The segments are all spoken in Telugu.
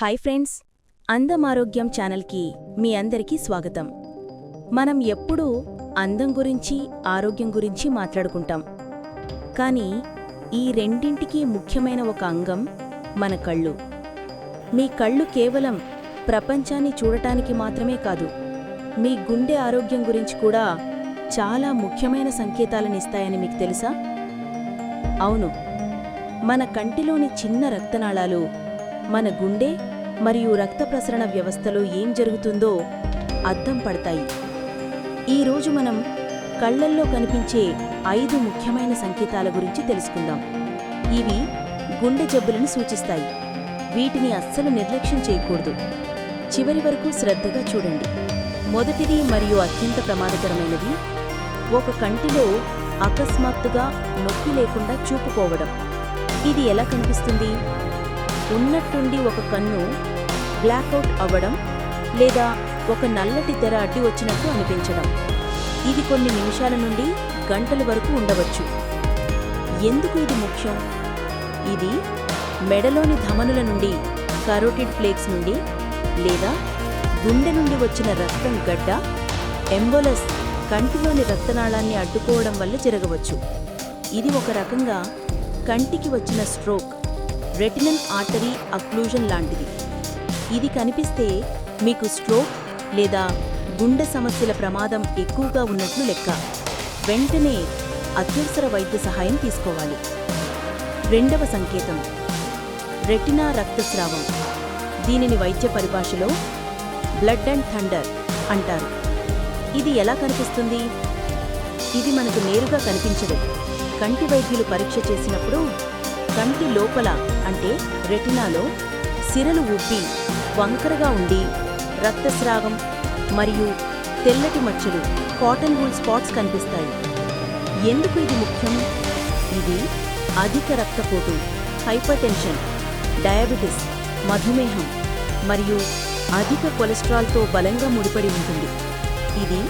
హాయ్ ఫ్రెండ్స్ అందం ఆరోగ్యం ఛానల్కి మీ అందరికీ స్వాగతం. మనం ఎప్పుడూ అందం గురించి ఆరోగ్యం గురించి మాట్లాడుకుంటాం. కానీ ఈ రెండింటికి ముఖ్యమైన ఒక అంగం మన కళ్ళు. మీ కళ్ళు కేవలం ప్రపంచాన్ని చూడటానికి మాత్రమే కాదు మీ గుండె ఆరోగ్యం గురించి కూడా చాలా ముఖ్యమైన సంకేతాలనిస్తాయని మీకు తెలుసా? అవును మన కంటిలోని చిన్న రక్తనాళాలు మన గుండె మరియు రక్త ప్రసరణ వ్యవస్థలో ఏం జరుగుతుందో అద్దం పడతాయి. ఈరోజు మనం కళ్ళల్లో కనిపించే ఐదు ముఖ్యమైన సంకేతాల గురించి తెలుసుకుందాం. ఇవి గుండె జబ్బులను సూచిస్తాయి. వీటిని అస్సలు నిర్లక్ష్యం చేయకూడదు. చివరి వరకు శ్రద్ధగా చూడండి. మొదటిది మరియు అత్యంత ప్రమాదకరమైనది ఒక కంటిలో అకస్మాత్తుగా నొప్పి లేకుండా చూపుకోవడం. ఇది ఎలా కనిపిస్తుంది? ఉన్నట్టుండి ఒక కన్ను బ్లాక్అవుట్ అవ్వడం లేదా ఒక నల్లటి తెర అడ్డి వచ్చినట్టు అనిపించడం. ఇది కొన్ని నిమిషాల నుండి గంటల వరకు ఉండవచ్చు. ఎందుకు ఇది ముఖ్యం? ఇది మెడలోని ధమనుల నుండి కరోటిడ్ ఫ్లేక్స్ నుండి లేదా గుండె నుండి వచ్చిన రక్తం గడ్డ ఎంబోలస్ కంటిలోని రక్తనాళాన్ని అడ్డుకోవడం వల్ల జరగవచ్చు. ఇది ఒక రకంగా కంటికి వచ్చిన స్ట్రోక్. రెటినల్ ఆర్టరీ అక్లూజన్ లాంటిది. ఇది కనిపిస్తే మీకు స్ట్రోక్ లేదా గుండె సమస్యల ప్రమాదం ఎక్కువగా ఉన్నట్లు లెక్క. వెంటనే అత్యవసర వైద్య సహాయం తీసుకోవాలి. రెండవ సంకేతం. రెటినా రక్తస్రావం. దీనిని వైద్య పరిభాషలో బ్లడ్ అండ్ థండర్ అంటారు. ఇది ఎలా కనిపిస్తుంది? ఇది మనకు నేరుగా కనిపించదు. కంటి వైద్యులు పరీక్ష చేసినప్పుడు కంటి లోపల అంటే రెటినాలో సిరలు ఉబ్బి వంకరగా ఉండి రక్తస్రావం మరియు తెల్లటి మచ్చలు కాటన్ వూల్ స్పాట్స్ కనిపిస్తాయి. ఎందుకు ఇది ముఖ్యం? ఇది అధిక రక్తపోటు హైపర్టెన్షన్ డయాబెటిస్ మధుమేహం మరియు అధిక కొలెస్ట్రాల్తో బలంగా ముడిపడి ఉంటుంది. ఇది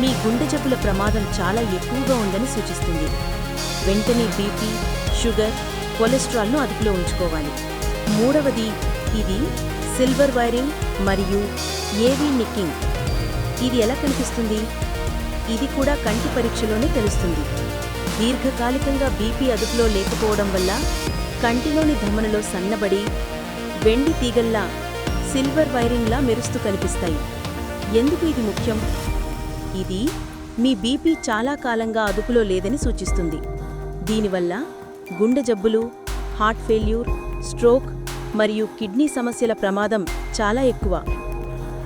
మీ గుండె జబ్బుల ప్రమాదం చాలా ఎక్కువగా ఉందని సూచిస్తుంది. వెంటనే బీపీ షుగర్ కొలెస్ట్రాల్ను అదుపులో ఉంచుకోవాలి. మూడవది ఇది సిల్వర్ వైరింగ్ మరియు ఏవీ నిక్కింగ్. ఇది ఎలా కనిపిస్తుంది? ఇది కూడా కంటి పరీక్షలోనే తెలుస్తుంది. దీర్ఘకాలికంగా బీపీ అదుపులో లేకపోవడం వల్ల కంటిలోని ధమనులో సన్నబడి వెండి తీగల్లా సిల్వర్ వైరింగ్లా మెరుస్తూ కనిపిస్తాయి. ఎందుకు ఇది ముఖ్యం? ఇది మీ బీపీ చాలా కాలంగా అదుపులో లేదని సూచిస్తుంది. దీనివల్ల గుండె జబ్బులు హార్ట్ ఫెయిల్యూర్ స్ట్రోక్ మరియు కిడ్నీ సమస్యల ప్రమాదం చాలా ఎక్కువ.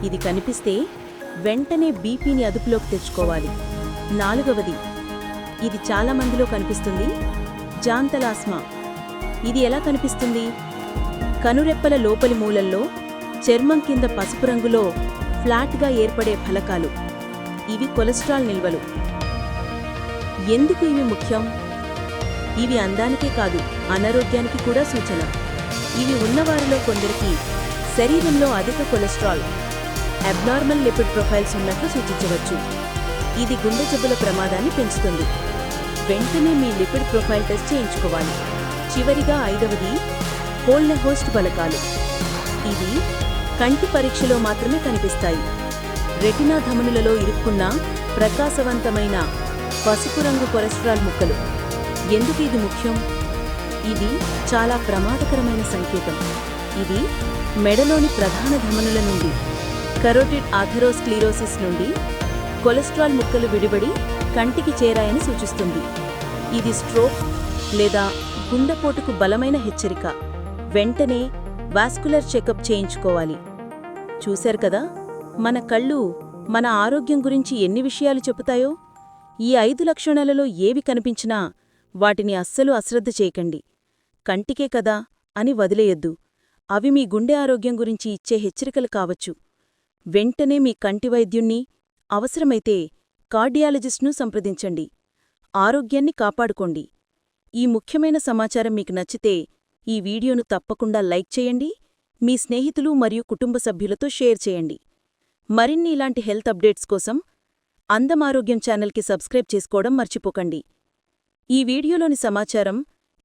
ఇది కనిపిస్తే వెంటనే బీపీని అదుపులోకి తెచ్చుకోవాలి. నాలుగవది ఇది చాలా మందిలో కనిపిస్తుంది జాంతలాస్మా ఇది ఎలా కనిపిస్తుంది? కనురెప్పల లోపలి మూలల్లో చర్మం కింద పసుపు రంగులో ఫ్లాట్గా ఏర్పడే ఫలకాలు. ఇవి కొలెస్ట్రాల్ నిల్వలు. ఎందుకు ఇవి ముఖ్యం? ఇవి అందానికే కాదు అనారోగ్యానికి కూడా సూచన. ఇవి ఉన్నవారిలో కొందరికి శరీరంలో అధిక కొలెస్ట్రాల్ అబ్నార్మల్ లిపిడ్ ప్రొఫైల్స్ ఉన్నట్లు సూచించవచ్చు. ఇది గుండె జబ్బుల ప్రమాదాన్ని పెంచుతుంది. వెంటనే మీ లిపిడ్ ప్రొఫైల్ టెస్ట్ చేయించుకోవాలి. చివరిగా ఐదవది హోల్నెహోస్ట్ బలకాలు. ఇవి కంటి పరీక్షలో మాత్రమే కనిపిస్తాయి. రెటినా ధమనులలో ఇరుక్కున్న ప్రకాశవంతమైన పసుపు రంగు కొలెస్ట్రాల్ ముక్కలు. ఎందుకు ఇది ముఖ్యం? ఇది చాలా ప్రమాదకరమైన సంకేతం. ఇది మెడలోని ప్రధాన ధమనుల నుండి కరోటిడ్ ఆథెరోస్క్లీరోసిస్ నుండి కొలెస్ట్రాల్ ముక్కలు విడిబడి కంటికి చేరాయని సూచిస్తుంది. ఇది స్ట్రోక్ లేదా గుండెపోటుకు బలమైన హెచ్చరిక. వెంటనే వాస్కులర్ చెకప్ చేయించుకోవాలి. చూశారు కదా? మన కళ్ళు మన ఆరోగ్యం గురించి ఎన్ని విషయాలు చెబుతాయో? ఈ ఐదు లక్షణాలలో ఏవి కనిపించినా వాటిని అస్సలు అశ్రద్ధ చేయకండి. కంటికే కదా అని వదిలేయొద్దు. అవి మీ గుండె ఆరోగ్యం గురించి ఇచ్చే హెచ్చరికలు కావచ్చు. వెంటనే మీ కంటి వైద్యుణ్ణి అవసరమైతే కార్డియాలజిస్ట్ను సంప్రదించండి. ఆరోగ్యాన్ని కాపాడుకోండి. ఈ ముఖ్యమైన సమాచారం మీకు నచ్చితే ఈ వీడియోను తప్పకుండా లైక్ చేయండి మీ స్నేహితులు మరియు కుటుంబ సభ్యులతో షేర్ చేయండి. మరిన్ని ఇలాంటి హెల్త్ అప్డేట్స్ కోసం అందమారోగ్యం ఛానల్కి సబ్స్క్రైబ్ చేసుకోవడం మర్చిపోకండి. ఈ వీడియోలోని సమాచారం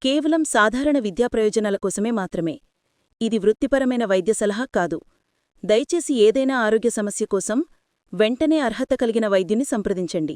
కేవలం సాధారణ విద్యా ప్రయోజనాల కోసమే మాత్రమే. ఇది వృత్తిపరమైన వైద్య సలహా కాదు. దయచేసి ఏదైనా ఆరోగ్య సమస్య కోసం వెంటనే అర్హత కలిగిన వైద్యుని సంప్రదించండి.